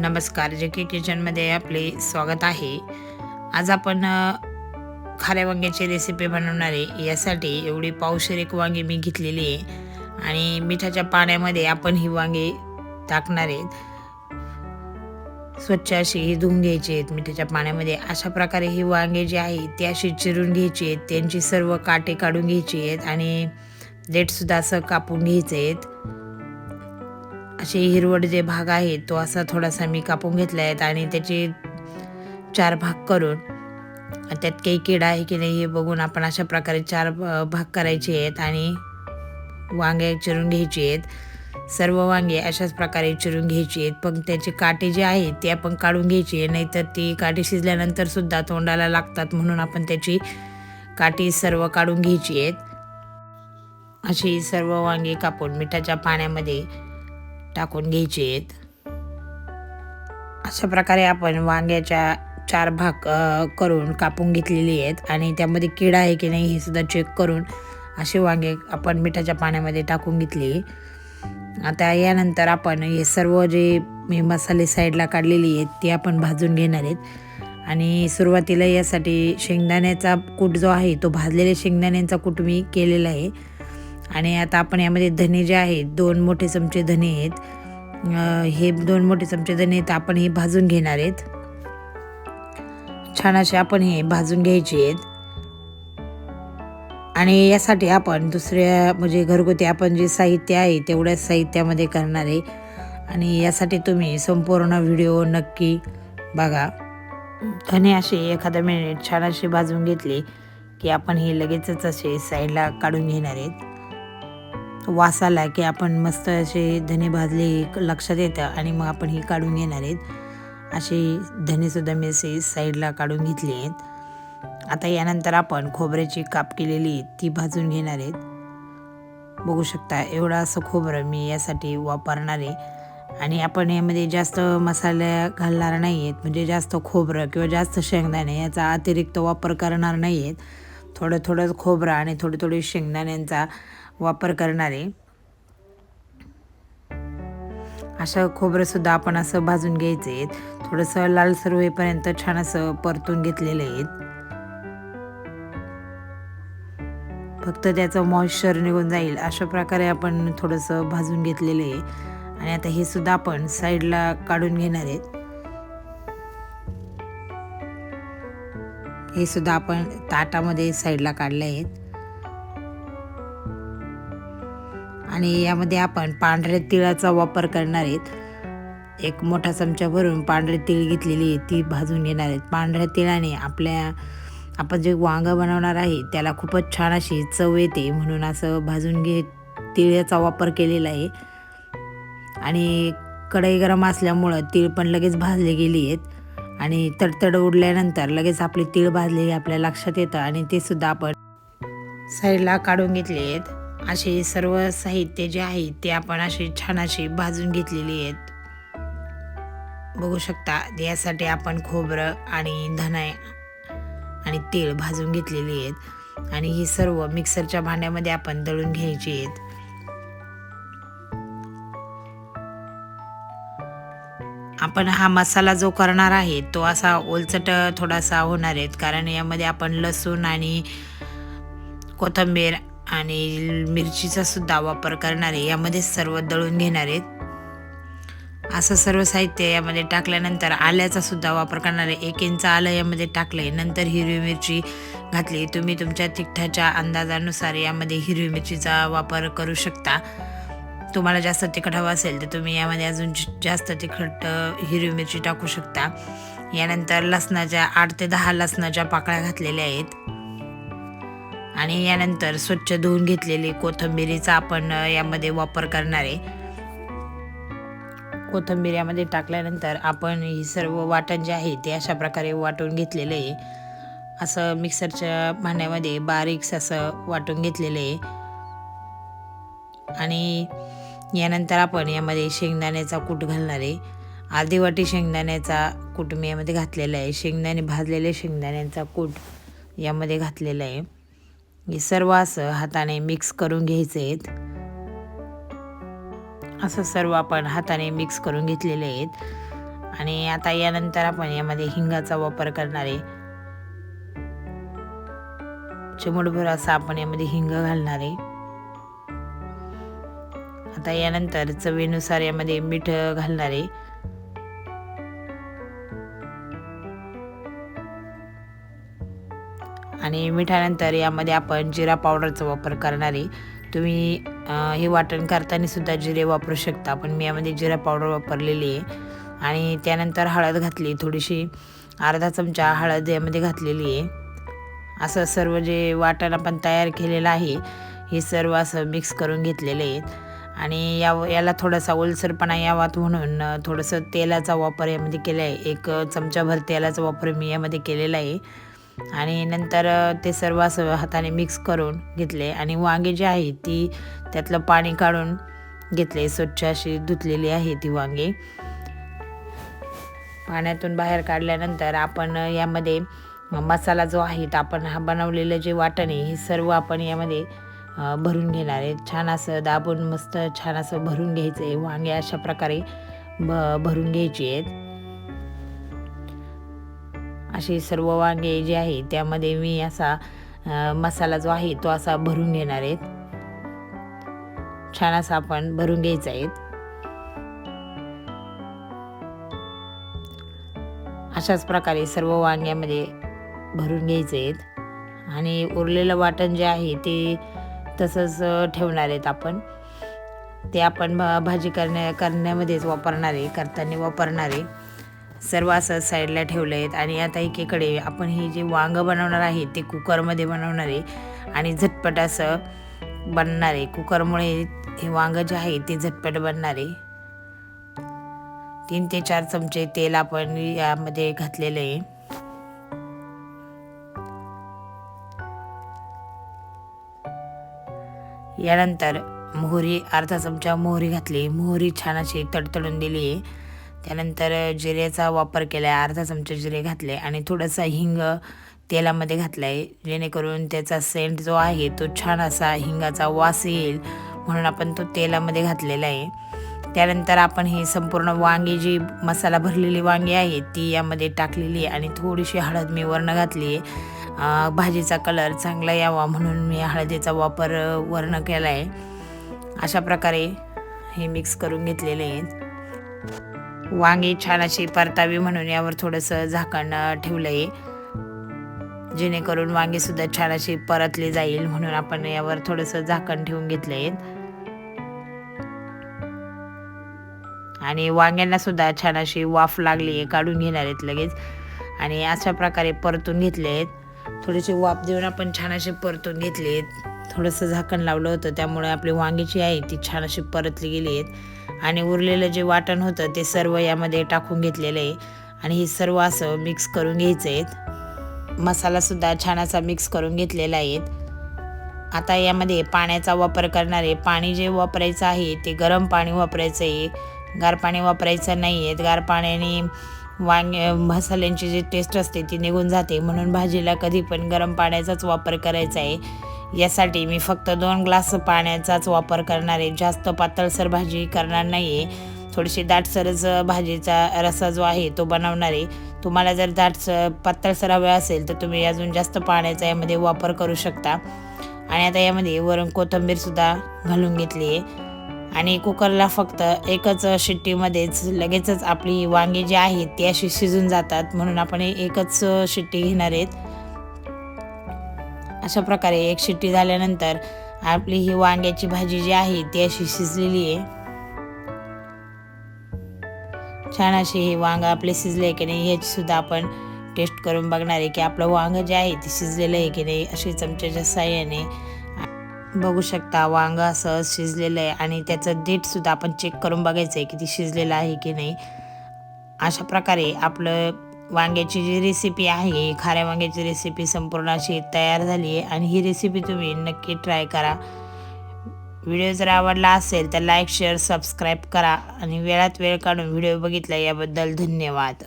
नमस्कार जे के किचनमध्ये आपले स्वागत आहे. आज आपण खाऱ्या वांग्याची रेसिपी बनवणार आहे. यासाठी एवढी पावशेर एक वांगी मी घेतलेली आहे आणि मिठाच्या पाण्यामध्ये आपण ही वांगे टाकणार आहेत स्वच्छ अशी ही धुवून घ्यायची आहेत मिठाच्या पाण्यामध्ये. अशा प्रकारे ही वांगे जी आहे ती अशी चिरून घ्यायची आहेत. त्यांची सर्व काटे काढून घ्यायची आहेत आणि देठसुद्धा असं कापून घ्यायचे आहेत. असे हिरवट जे भाग आहे तो असा थोडासा मी कापून घेतला आहेत आणि त्याचे चार भाग करून त्यात काही किडा आहे की नाही हे बघून आपण अशा प्रकारे चार भाग करायचे आहेत आणि वांगे चिरून घ्यायचे आहेत. सर्व वांगे अशाच प्रकारे चिरून घ्यायची आहेत. पण त्याचे काटे जे आहेत ते आपण काढून घ्यायचे नाहीतर ती काटे शिजल्यानंतर सुद्धा तोंडाला लागतात म्हणून आपण त्याची काठी सर्व काढून घ्यायची आहेत. अशी सर्व वांगे कापून मिठाच्या पाण्यामध्ये टाकून घ्यायचे आहेत. अशा प्रकारे आपण वांग्याच्या चार भाग करून कापून घेतलेली आहेत आणि त्यामध्ये किडा आहे की नाही हे सुद्धा चेक करून असे वांगे आपण मिठाच्या पाण्यामध्ये टाकून घेतली. आता यानंतर आपण हे सर्व जे मी मसाले साईडला काढलेली आहेत ते आपण भाजून घेणार आहेत. आणि सुरुवातीला यासाठी शेंगदाण्याचा कूट जो आहे तो भाजलेल्या शेंगदाण्यांचा कूट मी केलेला आहे. आणि आता आपण यामध्ये धने जे आहेत दोन मोठे चमचे धने आहेत. हे दोन मोठे चमचे धने आहेत आपण हे भाजून घेणार आहेत. छान असे आपण हे भाजून घ्यायचे आहेत. आणि यासाठी आपण दुसऱ्या म्हणजे घरगुती आपण जे साहित्य आहे तेवढ्याच साहित्यामध्ये करणार आहे. आणि यासाठी तुम्ही संपूर्ण व्हिडिओ नक्की बघा. धने असे एखादा मिनिट छान असे भाजून घेतले की आपण हे लगेचच असे साईडला काढून घेणार आहेत. वास आला की आपण मस्त असे धने भाजले लक्षात येतं आणि मग आपण हे काढून घेणार आहेत. असे धनेसुद्धा मी असे साईडला काढून घेतले आहेत. आता यानंतर आपण खोबऱ्याची काप केलेली ती भाजून घेणार आहेत. बघू शकता एवढं असं खोबरं मी यासाठी वापरणार आहे. आणि आपण यामध्ये जास्त मसाले घालणार नाही आहेत म्हणजे जास्त खोबरं किंवा जास्त शेंगदाणे याचा अतिरिक्त वापर करणार नाही आहेत थोडं थोडं खोबरं आणि थोडे थोडे शेंगदाण्यांचा वापर करणार. आहे असं खोबरंसुद्धा आपण असं भाजून घ्यायचं. आहेत थोडंसं लालसर होईपर्यंत छान असं परतून घेतलेलं आहे फक्त त्याचं मॉइश्चर निघून जाईल अशा प्रकारे आपण थोडंसं भाजून घेतलेलं आहे. आणि आता हे सुद्धा आपण साईडला काढून घेणार आहेत. हे सुद्धा आपण ताटामध्ये साईडला काढले आहेत. आणि यामध्ये आपण पांढऱ्या तिळाचा वापर करणार आहेत. एक मोठा चमचा भरून पांढरे तीळ घेतलेली आहे ती भाजून घेणार आहेत. पांढऱ्या तिळाने आपल्या आपण जे वांगं बनवणार आहे त्याला खूपच छान अशी चव येते. म्हणून असं भाजून घे तिळाचा वापर केलेला आहे. आणि कढई गरम असल्यामुळं तीळ पण लगेच भाजले गेली आहेत. आणि तडतड उडल्यानंतर लगेच आपली तीळ भाजलेली आपल्या लक्षात येतं आणि ते सुद्धा आपण साईडला काढून घेतले आहेत. असे सर्व साहित्य जे आहे ते आपण असे छान असे भाजून घेतलेली आहेत. बघू शकता यासाठी आपण खोबरं आणि धनाय आणि तेल भाजून घेतलेली आहेत. आणि ही सर्व मिक्सरच्या भांड्यामध्ये आपण दळून घ्यायची आहेत. आपण हा मसाला जो करणार आहे तो असा ओलचट थोडासा होणार आहेत. कारण यामध्ये आपण लसूण आणि कोथिंबीर आणि मिरचीचा सुद्धा वापर करणारे यामध्ये सर्व दळून घेणार. आहेत असं सर्व साहित्य यामध्ये टाकल्यानंतर आल्याचा सुद्धा वापर करणारे एक इंच आलं यामध्ये टाकले नंतर हिरवी मिरची घातली. तुम्ही तुमच्या तिखटाच्या अंदाजानुसार यामध्ये हिरवी मिरचीचा वापर करू शकता. तुम्हाला जास्त तिखट हवं असेल तर तुम्ही यामध्ये अजून जास्त तिखट हिरवी मिरची टाकू शकता. यानंतर लसणाच्या आठ ते दहा लसणाच्या पाकळ्या घातलेल्या आहेत. आणि यानंतर स्वच्छ धुवून घेतलेली कोथंबिरीचा आपण यामध्ये वापर करणार आहे. कोथंबीर यामध्ये टाकल्यानंतर आपण ही सर्व वाटण जे आहे ते अशा प्रकारे वाटून घेतलेलं आहे. असं मिक्सरच्या भांड्यामध्ये बारीक्स असं वाटून घेतलेलं आहे. आणि यानंतर आपण यामध्ये शेंगदाण्याचा कूट घालणार आहे. अर्धी वाटी शेंगदाण्याचा कूट मी यामध्ये घातलेला आहे. शेंगदाणे भाजलेले शेंगदाण्यांचा कूट यामध्ये घातलेला आहे. हे सर्व असं हाताने मिक्स करून घ्यायचे आहेत. असं सर्व आपण हाताने मिक्स करून घेतलेले आहेत. आणि आता यानंतर आपण यामध्ये हिंगाचा वापर करणार आहे. चिमूटभर असा आपण यामध्ये हिंग घालणार आहे. आता यानंतर चवीनुसार यामध्ये मीठ घालणार आणि मिठानंतर यामध्ये आपण जिरा पावडरचा वापर करणार आहे. तुम्ही हे वाटण करताना सुद्धा जिरे वापरू शकता पण मी यामध्ये जिरा पावडर वापरलेली आहे. आणि त्यानंतर हळद घातली थोडीशी अर्धा चमचा हळद यामध्ये घातलेली आहे. असं सर्व जे वाटण आपण तयार केलेलं आहे हे सर्व असं मिक्स करून घेतलेले आहेत. आणि या याला थोडासा ओलसरपणा यावात म्हणून थोडंसं तेलाचा वापर यामध्ये केला आहे एक चमचाभर तेलाचा वापर मी यामध्ये केलेला आहे. आणि नंतर ते सर्व असं हाताने मिक्स करून घेतले. आणि वांगे जे आहे ती त्यातलं पाणी काढून घेतले. स्वच्छ अशी धुतलेली आहे ती वांगे. पाण्यातून बाहेर काढल्यानंतर आपण यामध्ये मसाला जो आहे तर आपण हा बनवलेलं जे वाटण आहे हे सर्व आपण यामध्ये भरून घेणार आहे. छान असं दाबून मस्त छान असं भरून घ्यायचं आहे. वांगे अशा प्रकारे भ भरून घ्यायची आहेत. अशी सर्व वांगे जे आहे त्यामध्ये मी असा मसाला जो आहे तो असा भरून घेणार आहेत छान असा आपण भरून घ्यायचा आहे. अशाच प्रकारे सर्व वांग्यामध्ये भरून घ्यायचे आहेत. आणि उरलेलं वाटण जे आहे ते तसंच ठेवणार आहेत आपण. ते आपण भाजी करण्या करण्यामध्येच वापरणार आहे करताना वापरणार आहे. सर्व असं साईडला ठेवलं आहेत आणि आता एकीकडे आपण हे जे वांगं बनवणार आहे ते कुकरमध्ये बनवणार आहे. आणि झटपट असं बनणार आहे. कुकरमुळे हे वांगं जे आहे ते झटपट बनणार आहे. तीन ते चार चमचे तेल आपण यामध्ये घातलेलं आहे. यानंतर मोहरी अर्धा चमचा मोहरी घातली. मोहरी छान अशी तडतडून दिली आहे. त्यानंतर जिऱ्याचा वापर केला आहे अर्धा चमचा जिरे घातले आणि थोडासा हिंग तेलामध्ये घातला आहे जेणेकरून त्याचा सेंट जो आहे तो छान असा हिंगाचा वास येईल म्हणून आपण तो तेलामध्ये घातलेला आहे. त्यानंतर आपण ही संपूर्ण वांगी जी मसाला भरलेली वांगी आहे ती यामध्ये टाकलेली आहे आणि थोडीशी हळद मी वर्ण घातली आहे. भाजीचा कलर चांगला यावा म्हणून मी हळदीचा वापर वर्ण केला आहे अशा प्रकारे हे मिक्स करून घेतलेले आहेत. वांगी छान अशी परतावी म्हणून यावर थोडंसं झाकण ठेवलं आहे जेणेकरून वांगीसुद्धा छान अशी परतली जाईल म्हणून आपण यावर थोडंसं झाकण ठेवून घेतलं आहे आणि वांग्यांना सुद्धा छान अशी वाफ लागली आहे काढून घेणार आहेत लगेच. आणि अशा प्रकारे परतून घेतले आहेत थोडीशी वाफ देऊन आपण छान असे परतून घेतले आहेत थोडंसं झाकण लावलं होतं. त्यामुळे आपली वांगी जी आहे ती छान अशी परतली गेली आहेत. आणि उरलेलं जे वाटण होतं ते सर्व यामध्ये टाकून घेतलेलं आहे. आणि हे सर्व असं मिक्स करून घ्यायचं आहेत. मसालासुद्धा छान असा मिक्स करून घेतलेला आहे. आता यामध्ये पाण्याचा वापर करणारे पाणी जे वापरायचं आहे ते गरम पाणी वापरायचं आहे. गार पाणी वापरायचं नाही आहे. गार पाण्याने वांगे मसाल्यांची जी टेस्ट असते ती निघून जाते. म्हणून भाजीला कधी पण गरम पाण्याचाच वापर करायचा आहे. यासाठी मी फक्त दोन ग्लास पाण्याचाच वापर करणार आहे. जास्त पातळसर भाजी करणार नाही आहे थोडीशी दाटसरच भाजीचा रसा जो आहे तो बनवणार आहे. तुम्हाला जर दाटस पातळसर हवे असेल तर तुम्ही अजून जास्त पाण्याचा यामध्ये वापर करू शकता. आणि आता यामध्ये वरून कोथिंबीरसुद्धा घालून घेतली आहे. आणि कुकरला फक्त एकच शिट्टीमध्येच लगेचच आपली वांगी जी आहेत ती अशी शिजून जातात. म्हणून आपण एकच शिट्टी घेणार आहेत. अशा प्रकारे एक शिट्टी झाल्यानंतर आपली ही वांग्याची भाजी जी आहे ती अशी शिजलेली आहे. छान अशी हे वांग आपले शिजले की नाही याची सुद्धा आपण टेस्ट करून बघणार आहे की आपलं वांग जे आहे ते शिजलेलं आहे की नाही अशी चमच्याच्या साह्याने. बघू शकता वांग असं शिजलेलं आहे आणि त्याचं देठसुद्धा आपण चेक करून बघायचं आहे की ती शिजलेलं आहे की नाही. अशा प्रकारे आपलं वांग्याची जी रेसिपी आहे खाऱ्या वांग्याची रेसिपी संपूर्ण अशी तयार झाली आहे आणि ही रेसिपी तुम्ही नक्की ट्राय करा. व्हिडिओ जर आवडला असेल तर लाईक शेअर सबस्क्राईब करा आणि वेळात वेळ काढून व्हिडिओ बघितला याबद्दल धन्यवाद.